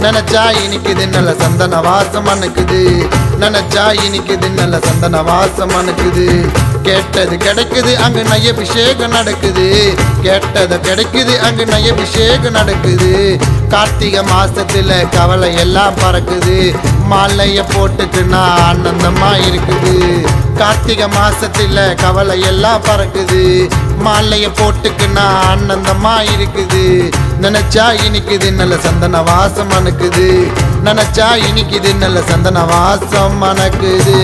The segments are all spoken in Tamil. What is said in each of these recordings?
நினைச்சா இனிக்குது நல்ல சந்தன வாசம் அனுக்குது நினைச்சா இனிக்குது நல்ல சந்தன வாசம் அனுக்குது கேட்டது கிடைக்குது அங்கு நயபிஷேகம் நடக்குது. கேட்டது கிடைக்குது அங்கு நயபிஷேகம் நடக்குது. கார்த்திகை மாசத்துல கவலை எல்லாம் பறக்குது. மாலைய போட்டுக்குன்னா ஆனந்தமா இருக்குது. கார்த்திகை மாசத்துல கவலை எல்லாம் பறக்குது. மாலைய போட்டுக்குன்னா ஆனந்தமா இருக்குது. நினைச்சா இனிக்குது நல்ல சந்தன வாசம் அனுக்குது நினைச்சா இனிக்குது நல்ல சந்தன வாசம் அனுக்குது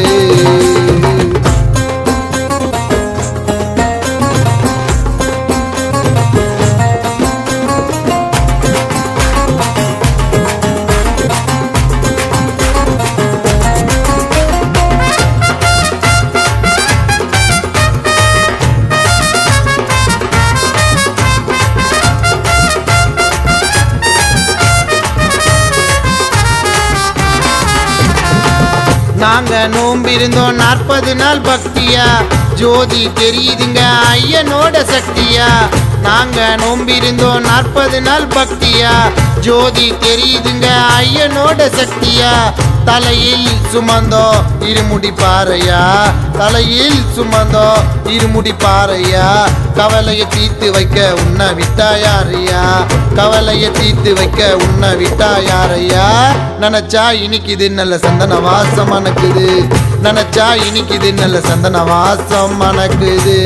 நாங்க நோம்பிருந்தோம் நாற்பது நாள் பக்தியா? ஜோதி தெரியுதுங்க ஐயனோட சக்தியா? நாங்க நோம்பிருந்தோம் நாற்பது நாள் பக்தியா? ஜோதி தெரியுதுங்க ஐயனோட சக்தியா? தலையில் சுமந்தோ இருமுடி பாறையா? தலையில் சுமந்தோ இருமுடி பாறையா? கவலையை தீர்த்து வைக்க உன்னை விட்டா யாரையா? கவலையை தீர்த்து வைக்க உன்னை விட்டா யாரையா? நினைச்சா இனிக்குது நல்ல சந்தன வாசம் மணக்குது நினைச்சா இனிக்குது நல்ல சந்தன வாசம் மணக்குது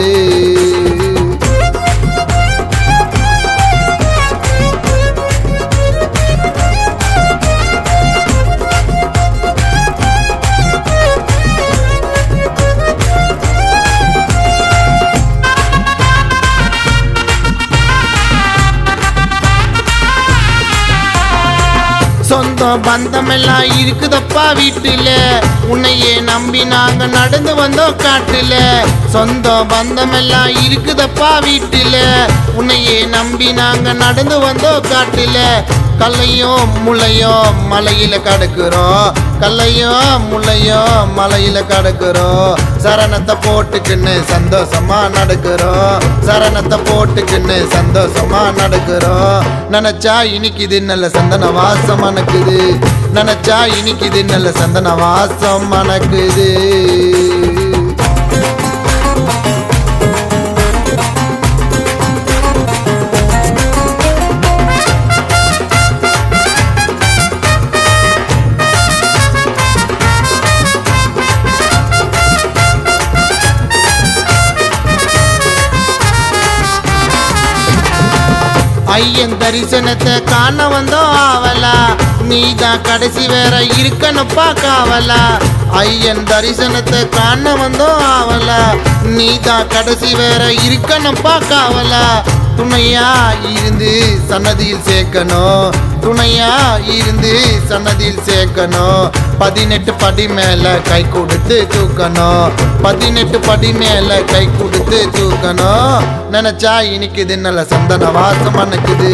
சொந்தம் பந்தம் எல்லாம் இருக்குதப்பா வீட்டுல. உன்னையே நம்பி நாங்க நடந்து வந்தோம் காட்டுல. சொந்தம் பந்தம் எல்லாம் இருக்குதப்பா வீட்டுல. உன்னையே நம்பி நாங்க நடந்து வந்தோம் காட்டுல. கல்லையும் முளையும் மலையில கடக்குறோம். கல்லையும் முளையும் மலையில கடக்குறோம். சரணத்தை போட்டுக்கின்னு சந்தோஷமா நடக்கிறோம். சரணத்தை போட்டுக்கின்னு சந்தோஷமா நடக்கிறோம். நினைச்சா இனிக்குது நல்ல சந்தன வாசம் மணக்குது நினைச்சா இனிக்குது நல்ல சந்தன வாசம் மணக்குது ஐயன் தரிசனத்தை காண வந்தோம் ஆவலா. நீதான் கடைசி வேற இருக்கணுப்பா காவலா ஐயன் தரிசனத்தை காண வந்தோம் ஆவலா? நீதான் கடைசி வேற இருக்கணுப்பா காவலா துணையா இருந்து சன்னதியில் சேர்க்கணும். துணையா இருந்து சன்னதியில் சேர்க்கணும். பதினெட்டு படி மேல கை கொடுத்து தூக்கணும். பதினெட்டு படி மேல கை கொடுத்து தூக்கணும். நினைச்சா இனிக்குது நல்ல சந்தன வாசம் அனுக்குது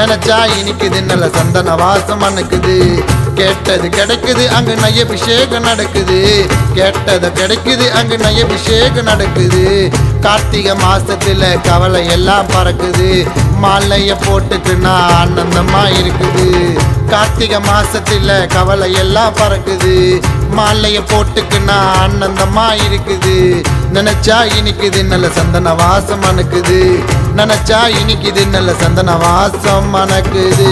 நினைச்சா இனிக்குது நல்ல சந்தன வாசம் அணுக்குது. கேட்டது கிடைக்குது அங்கு நயபிஷேகம் நடக்குது. கேட்டது கிடைக்குது அங்கு நயபிஷேகம் நடக்குது. கார்த்திகை மாசத்துல கவலை எல்லாம் பறக்குது. மாலைய போட்டுக்குன்னா ஆனந்தமா இருக்குது. கார்த்திகை மாசத்துல கவலை எல்லாம் பறக்குது. மாலைய போட்டுக்குன்னா ஆனந்தமா இருக்குது. நினைச்சா இனிக்குது நல்ல சந்தன வாசம் அனுக்குது நினைச்சா இனிக்குது நல்ல சந்தன வாசம் அனுக்குது